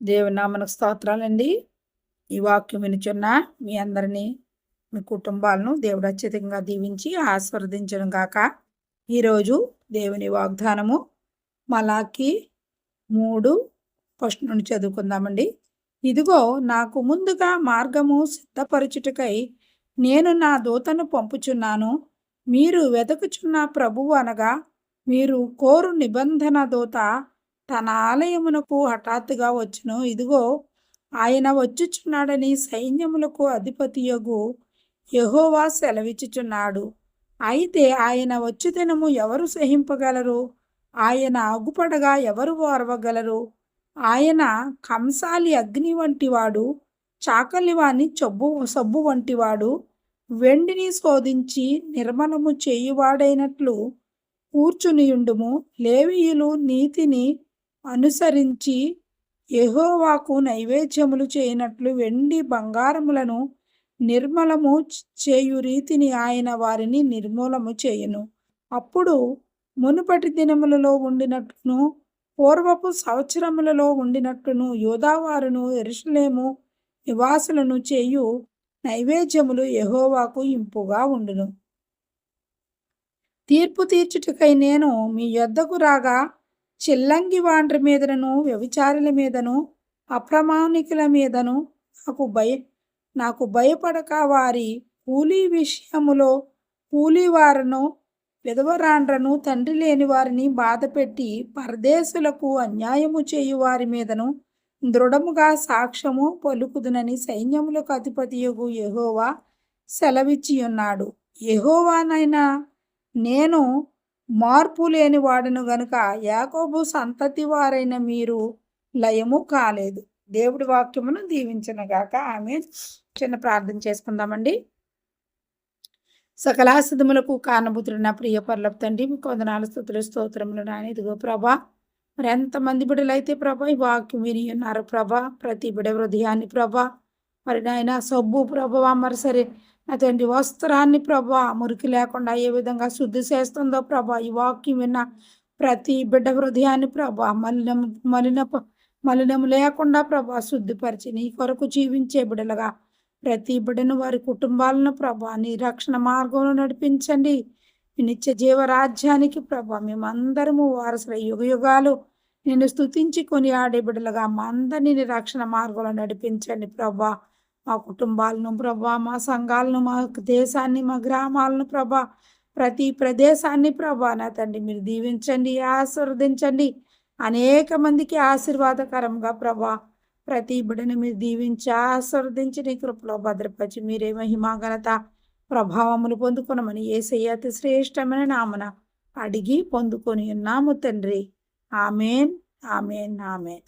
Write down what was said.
దేవునామనకు స్తోత్రాలండి. ఈ వాక్యం వినుచున్న మీ అందరినీ మీ కుటుంబాలను దేవుడు అత్యధికంగా దీవించి ఆస్వాదించడం గాక. ఈరోజు దేవుని వాగ్దానము మలాకి మూడు ఫస్ట్ నుండి చదువుకుందామండి. ఇదిగో నాకు ముందుగా మార్గము సిద్ధపరచుటకై నేను నా దూతను పంపుచున్నాను. మీరు వెతకుచున్న ప్రభువు అనగా మీరు కోరు నిబంధన దూత తన ఆలయమునకు హఠాత్తుగా వచ్చును. ఇదిగో ఆయన వచ్చుచున్నాడని సైన్యములకు అధిపతియగు యహోవా సెలవిచ్చుచున్నాడు. అయితే ఆయన వచ్చుదినము ఎవరు సహింపగలరు? ఆయన అగుపడగా ఎవరు ఓర్వగలరు ఆయన కంసాలి అగ్ని వంటివాడు చాకలివాని చబ్బు సబ్బు వంటివాడు వెండిని శోధించి నిర్మలము చేయువాడైనట్లు కూర్చునియుండుము. లేవీయులు నీతిని అనుసరించి యహోవాకు నైవేద్యములు చేయనట్లు వెండి బంగారములను నిర్మలము చేయు రీతిని ఆయన వారిని నిర్మూలము చేయను. అప్పుడు మునుపటి దినములలో ఉండినట్లును పూర్వపు సంవత్సరములలో ఉండినట్టును యోధావారును ఎరుషలేము నివాసులను చేయు నైవేద్యములు యహోవాకు ఇంపుగా ఉండును. తీర్పు తీర్చుటకై నేను మీ యొద్దకు రాగా చిల్లంగి వాండ్రి మీదను వ్యభిచారుల మీదను అప్రమాణికుల మీదను నాకు భయ నాకు భయపడక వారి కూలీ విషయములో కూలీవారను విధవరాండ్రను తండ్రి లేని వారిని బాధపెట్టి పరదేశులకు అన్యాయము చేయు వారి మీదను దృఢముగా సాక్ష్యము పలుకుదునని సైన్యములకు అధిపతియుగు యహోవా సెలవిచ్చి ఉన్నాడు యెహోవానైనా నేను మార్పు లేని వాడును గనుక యాకోబు సంతతి వారైన మీరు లయము కాలేదు. దేవుడి వాక్యమును దీవించనగాక ఆమె చిన్న ప్రార్థన చేసుకుందామండి. సకలాసిధములకు కారణభూతులు నా ప్రియ పర్లపు తండ్రి మీకు వందనాలు స్థుతులు స్తోత్రములు నాని. ఇదిగో ప్రభా మరి ఎంతమంది బిడ్డలైతే ప్రభా ఈ వాక్యం విని ఉన్నారు ప్రభా ప్రతి బిడ హృదయాన్ని ప్రభా మరి నాయన సబ్బు ప్రభా మరి సరే నా తండ్రి వస్త్రాన్ని ప్రభా మురికి లేకుండా ఏ విధంగా శుద్ధి చేస్తుందో ప్రభా ఈ వాక్యం విన్న ప్రతి బిడ్డ హృదయాన్ని ప్రభా మలినం మలిన మలినం లేకుండా ప్రభా శుద్ధిపరిచి నీ కొరకు జీవించే బిడ్డలుగా ప్రతి బిడ్డను వారి కుటుంబాలను ప్రభా నీ రక్షణ మార్గంలో నడిపించండి. నిత్య జీవరాజ్యానికి ప్రభా మేమందరము వారసుల యుగ యుగాలు నిన్ను స్తుతించి కొని ఆడే బిడ్డలుగా మా అందరినీ రక్షణ మార్గంలో నడిపించండి ప్రభా. మా కుటుంబాలను ప్రభా మా సంఘాలను మా దేశాన్ని మా గ్రామాలను ప్రభా ప్రతి ప్రదేశాన్ని ప్రభా నా తండ్రి మీరు దీవించండి ఆశీర్వదించండి. అనేక మందికి ఆశీర్వాదకరంగా ప్రభా ప్రతి బిడ్డను మీరు దీవించి ఆశీర్వదించి నీ కృపలో భద్రపరిచి మీరే మహిమా ప్రభావములు పొందుకునమని ఏసయ్య అతి శ్రేష్టమైన నామన అడిగి పొందుకొని ఉన్నాము తండ్రి. Amen amen amen.